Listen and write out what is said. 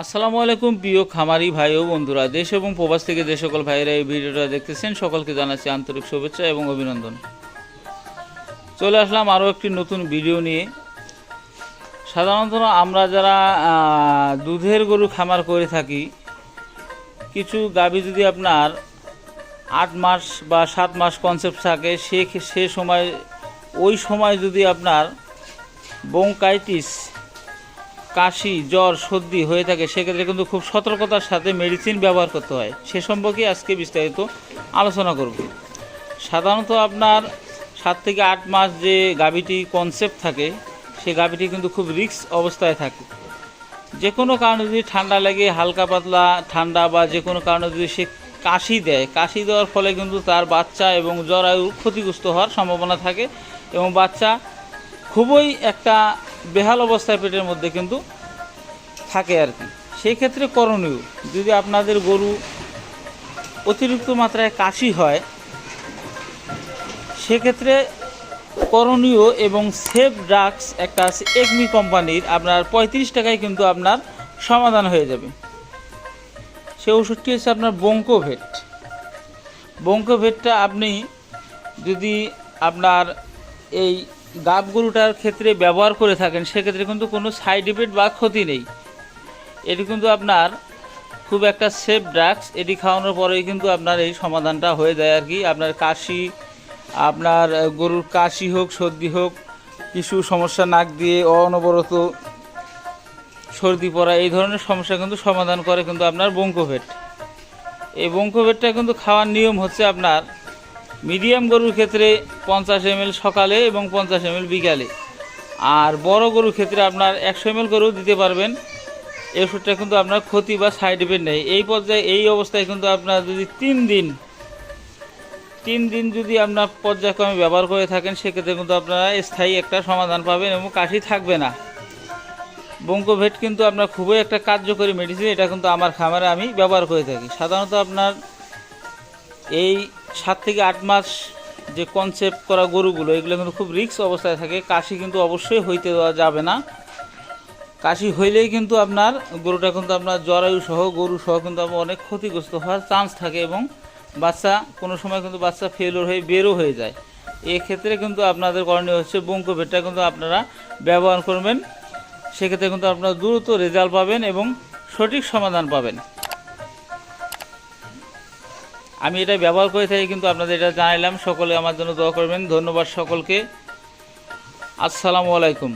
আসসালামু আলাইকুম, প্রিয় খামারি ভাই ও বন্ধুরা। দেশ এবং প্রবাস থেকে যে সকল ভাইরা এই ভিডিওটা দেখতেছেন, সকলকে জানাচ্ছি আন্তরিক শুভেচ্ছা এবং অভিনন্দন। চলে আসলাম আরও একটি নতুন ভিডিও নিয়ে। সাধারণত আমরা যারা দুধের গরু খামার করে থাকি, কিছু গাভী যদি আপনার আট মাস বা সাত মাস কনসেপ্ট থাকে, সে সে সময়, ওই সময় যদি আপনার বঙ্কাইটিস কাশি, জ্বর, সর্দি হয়ে থাকে, সেক্ষেত্রে কিন্তু খুব সতর্কতার সাথে মেডিসিন ব্যবহার করতে হয়। সে সম্পর্কে আজকে বিস্তারিত আলোচনা করব। সাধারণত আপনার সাত থেকে আট মাস যে গাভীটি কনসেপ্ট থাকে, সে গাভীটি কিন্তু খুব রিস্ক অবস্থায় থাকে। যে কোনো কারণে যদি ঠান্ডা লাগে, হালকা পাতলা ঠান্ডা বা যে কোনো কারণে যদি সে কাশি দেয়, কাশি দেওয়ার ফলে কিন্তু তার বাচ্চা এবং জরায়ু ক্ষতিগ্রস্ত হওয়ার সম্ভাবনা থাকে এবং বাচ্চা খুবই একটা বেহাল অবস্থায় পেটের মধ্যে কিন্তু থাকে আর কি। সেই ক্ষেত্রে করণীয়, যদি আপনাদের গরু অতিরিক্ত মাত্রায় কাশি হয়, সেক্ষেত্রে করণীয় এবং সেফ ড্রাগস একটা আছে একমি কোম্পানির, আপনার পঁয়ত্রিশ টাকায় কিন্তু আপনার সমাধান হয়ে যাবে। সে ওষুধটি হচ্ছে আপনার বঙ্কোভেট। বঙ্কোভেটটা আপনি যদি আপনার এই গাব গরুটার ক্ষেত্রে ব্যবহার করে থাকেন, সেক্ষেত্রে কিন্তু কোনো সাইড ইফেক্ট বা ক্ষতি নেই। এটি কিন্তু আপনার খুব একটা সেফ ড্রাগস এটি খাওয়ানোর পরেই কিন্তু আপনার এই সমাধানটা হয়ে যায় আর কি। আপনার কাশি, আপনার গরুর কাশি হোক, সর্দি হোক, কিছু সমস্যা নাক দিয়ে, অনবরত সর্দি পড়া, এই ধরনের সমস্যা কিন্তু সমাধান করে কিন্তু আপনার বঙ্কোভেট এই বঙ্কোভেটটা কিন্তু খাওয়ার নিয়ম হচ্ছে আপনার মিডিয়াম গরুর ক্ষেত্রে পঞ্চাশ এম সকালে এবং পঞ্চাশ এম বিকালে। আর বড় গরুর ক্ষেত্রে আপনার একশো এম গরু দিতে পারবেন। এই ওষুধটা কিন্তু আপনার ক্ষতি বা সাইড ইফেক্ট নেই। এই পর্যায়ে, এই অবস্থায় কিন্তু আপনার যদি তিন দিন তিন দিন যদি আপনার পর্যায়ক্রমে ব্যবহার করে থাকেন, সেক্ষেত্রে কিন্তু আপনারা স্থায়ী একটা সমাধান পাবেন এবং কাশি থাকবে না। বঙ্কোভেট কিন্তু আপনার খুবই একটা কার্যকরী মেডিসিন এটা কিন্তু আমার খামারে আমি ব্যবহার করে থাকি। সাধারণত আপনার এই সাত থেকে আট মাস যে কনসেপ্ট করা গরুগুলো, এগুলো কিন্তু খুব রিস্ক অবস্থায় থাকে। কাশি কিন্তু অবশ্যই হইতে দেওয়া যাবে না। কাশি হইলেই কিন্তু আপনার গরুটা কিন্তু আপনার জরায়ু সহ, গরু সহ কিন্তু আপনার অনেক ক্ষতিগ্রস্ত হওয়ার চান্স থাকে এবং বাচ্চা কোনো সময় কিন্তু বাচ্চা ফেলোর হয়ে বেরো হয়ে যায়। এক্ষেত্রে কিন্তু আপনাদের করণীয় হচ্ছে বঙ্কোভেটটা কিন্তু আপনারা ব্যবহার করবেন। সেক্ষেত্রে কিন্তু আপনারা দ্রুত রেজাল্ট পাবেন এবং সঠিক সমাধান পাবেন। আমি এটা ব্যবহার করে থাকি, কিন্তু আপনাদের এটা জানাইলাম। সকলে আমার জন্য দোয়া করবেন। ধন্যবাদ সকলকে। আসসালামু আলাইকুম।